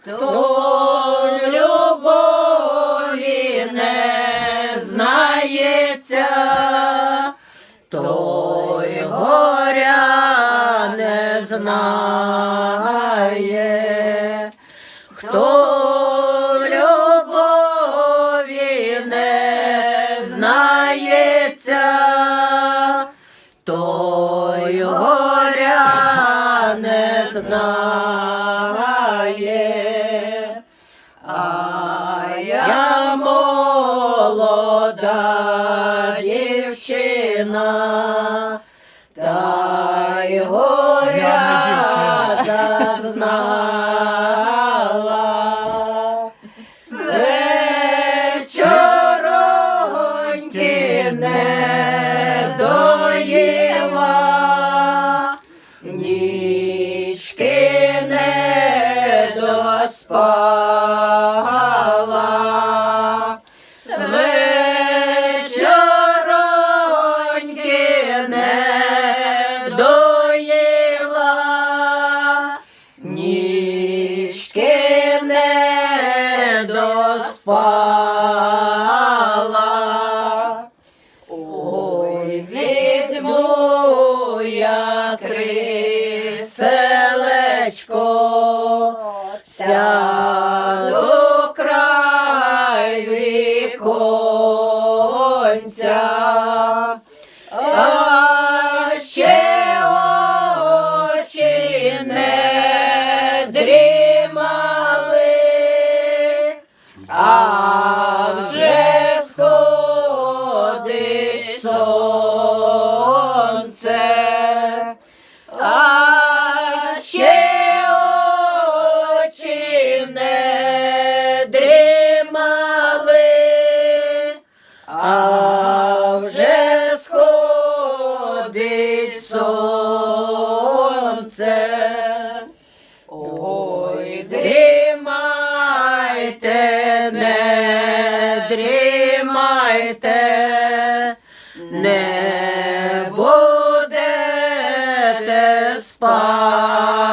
Хто любові не знається, той горя не знає. Хто любові не знається, той горя не знає. Молода дівчина, та й горя зазнала. Вечороньки не доїла, нічки не доспала. Я криселечко, сяду край віконця, ще очі не дрімали, сонце. Ой, дрімайте, не дрімайте, не будете спати,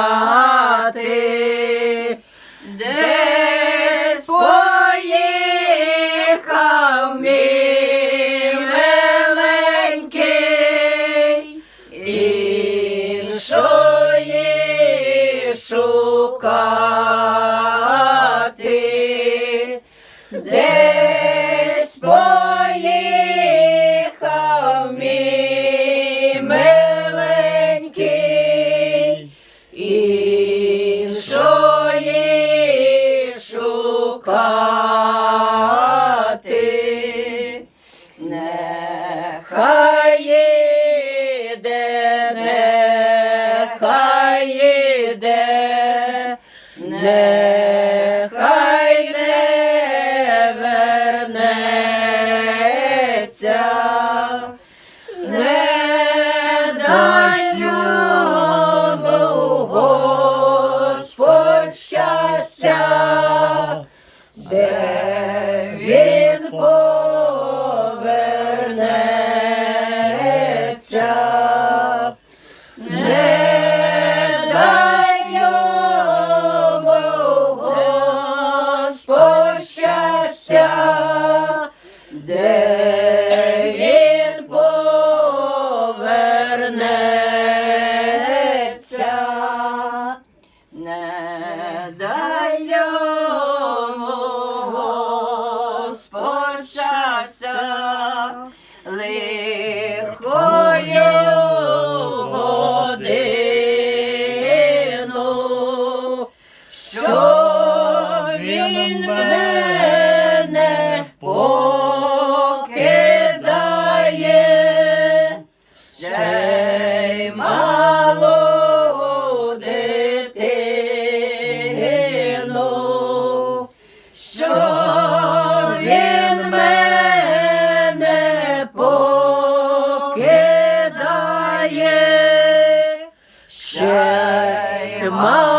шукати, десь поїхав мій миленький, і що іншої шукати. Нехай не вернеться, не дай йому Господь щастя, де він повернеться, він мене покидає, ще й мало дитину, що він мене покидає, ще й мало